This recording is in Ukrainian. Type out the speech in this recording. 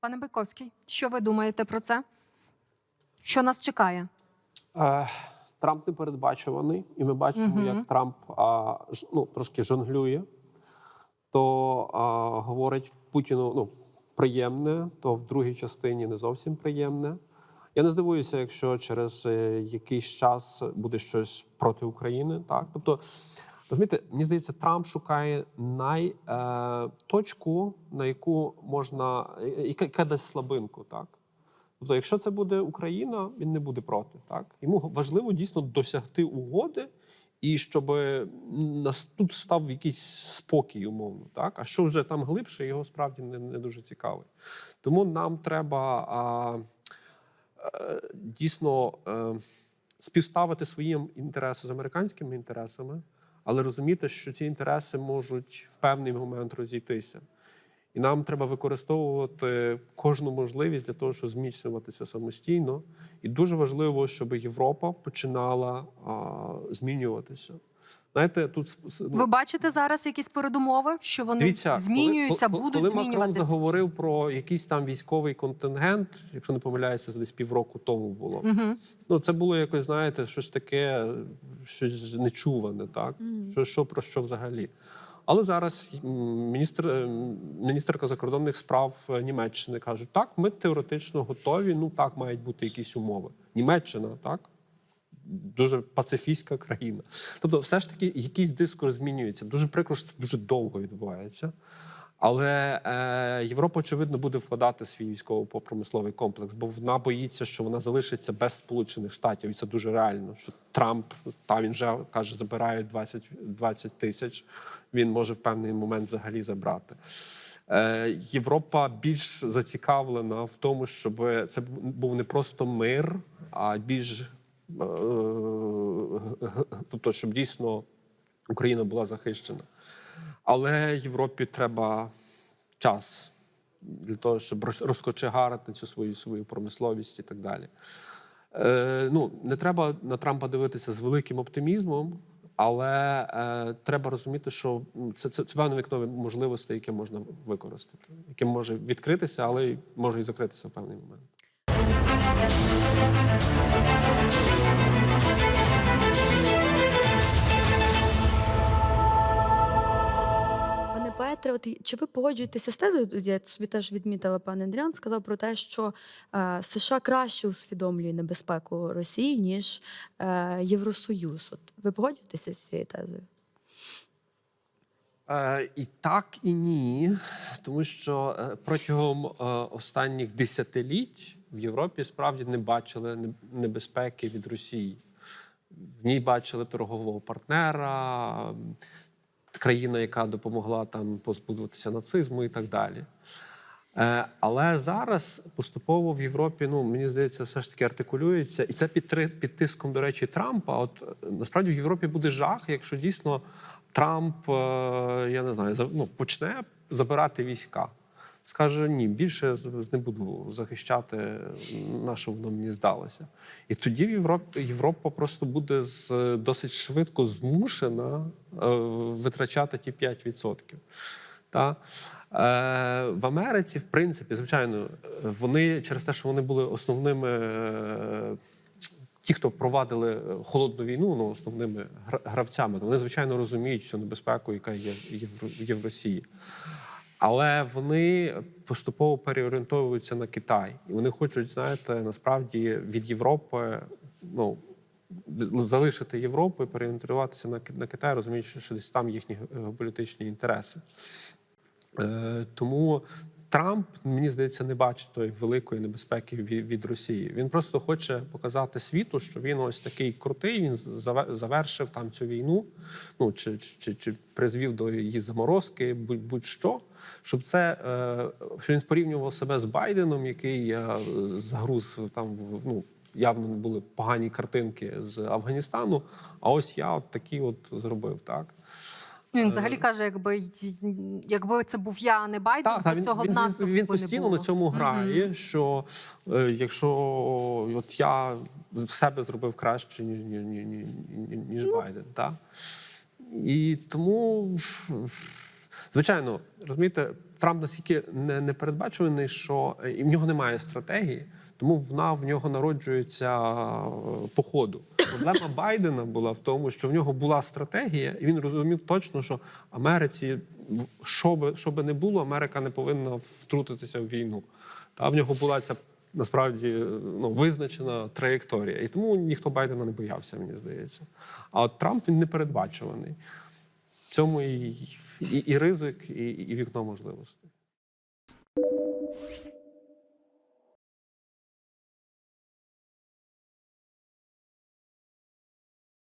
Пане Байковський, що ви думаєте про це? Що нас чекає? Е, Трамп непередбачуваний, і ми бачимо, Мгм. як Трамп а, ж- ну, трошки жонглює, то а, говорить Путіну ну, приємне, то в другій частині не зовсім приємне. Я не здивуюся, якщо через е, якийсь час буде щось проти України. Так, тобто, розумієте, мені здається, Трамп шукає най, е, точку, на яку можна яка, яка дасть слабинку, так. Тобто, якщо це буде Україна, він не буде проти. Так йому важливо дійсно досягти угоди, і щоб нас тут став якийсь спокій, умовно. Так, а що вже там глибше, його справді не, не дуже цікавий. Тому нам треба а, е, дійсно е, співставити свої інтереси з американськими інтересами, але розуміти, що ці інтереси можуть в певний момент розійтися. І нам треба використовувати кожну можливість для того, щоб зміцнюватися самостійно. І дуже важливо, щоб Європа починала а, змінюватися. Знаєте, тут ну, Ви бачите зараз якісь передумови, що вони Дивіться, змінюються, коли, будуть коли Макрон заговорив про якийсь там військовий контингент, якщо не помиляюся, десь півроку тому було. Угу. Ну це було якось, знаєте, щось таке, щось нечуване, так що, що про що взагалі. Але зараз міністр, е, міністерка закордонних справ е, Німеччини каже: так, ми теоретично готові. Ну так мають бути якісь умови. Німеччина, так дуже пацифістська країна. Тобто, все ж таки, якийсь дискурс змінюється. Дуже прикро, що це дуже довго відбувається. Але е, Європа, очевидно, буде вкладати свій військово-промисловий комплекс, бо вона боїться, що вона залишиться без Сполучених Штатів, і це дуже реально. Що Трамп та він вже каже, забирають 20, 20 тисяч. Він може в певний момент взагалі забрати. Е, Європа більш зацікавлена в тому, щоб це був не просто мир, а більш тобто, щоб дійсно Україна була захищена. Але Європі треба час для того, щоб розкочегарити цю свою свою промисловість і так далі. Е, ну, не треба на Трампа дивитися з великим оптимізмом, але е, треба розуміти, що це, це, це певне вікно можливостей, яке можна використати, яке може відкритися, але може і закритися в певний момент. Петре, от чи ви погоджуєтеся з тезою? Я собі теж відмітила, пан Андріан сказав про те, що е, США краще усвідомлює небезпеку Росії, ніж е, Євросоюз. От ви погоджуєтеся з цією тезою? Е, і так, і ні, тому що е, протягом е, останніх десятиліть в Європі справді не бачили небезпеки від Росії. В ній бачили торгового партнера, країна, яка допомогла там позбудуватися нацизму і так далі. Е, Але зараз поступово в Європі, ну мені здається, все ж таки артикулюється, і це під, під тиском, до речі, Трампа. От е, насправді в Європі буде жах, якщо дійсно Трамп, е, я не знаю, ну, почне забирати війська. Скаже ні, більше не буду захищати, на що воно мені здалося. І тоді в Європі Європа просто буде з досить швидко змушена е, витрачати ті 5%. Та? Е, в Америці, в принципі, звичайно, вони через те, що вони були основними, е, ті, хто провадили холодну війну, ну, основними гравцями, вони, звичайно, розуміють всю небезпеку, яка є, в- є в Росії. Але вони поступово переорієнтовуються на Китай. І вони хочуть, знаєте, насправді від Європи, ну, залишити Європу і переорієнтуватися на, на Китай, розуміючи, що десь там їхні геополітичні інтереси. Е, тому Трамп, мені здається, не бачить тої великої небезпеки від, Росії. Він просто хоче показати світу, що він ось такий крутий. Він завершив там цю війну, ну чи, чи, чи призвів до її заморозки, будь- будь-що. Щоб це е, що він порівнював себе з Байденом, який е, загруз там ну. Явно були погані картинки з Афганістану. А ось я от такі от зробив так. Він Е. взагалі каже, якби якби це був я, а не Байден, Так, то він, цього він, наступу він, він би постійно не було. на цьому грає. Що е, якщо от я себе зробив краще, ніж, ніж, ніж, ніж, ніж Ну. Байден. Так? І тому, звичайно, розумієте, Трамп настільки не, непередбачуваний, що е, і в нього немає стратегії, тому вона в нього народжується е, по ходу. Проблема Байдена була в тому, що в нього була стратегія, і він розумів точно, що Америці, що би, що би не було, Америка не повинна втрутитися в війну. Та в нього була ця насправді ну, визначена траєкторія. І тому ніхто Байдена не боявся, мені здається. А от Трамп він непередбачуваний. В цьому і, і, і ризик, і, і вікно можливостей.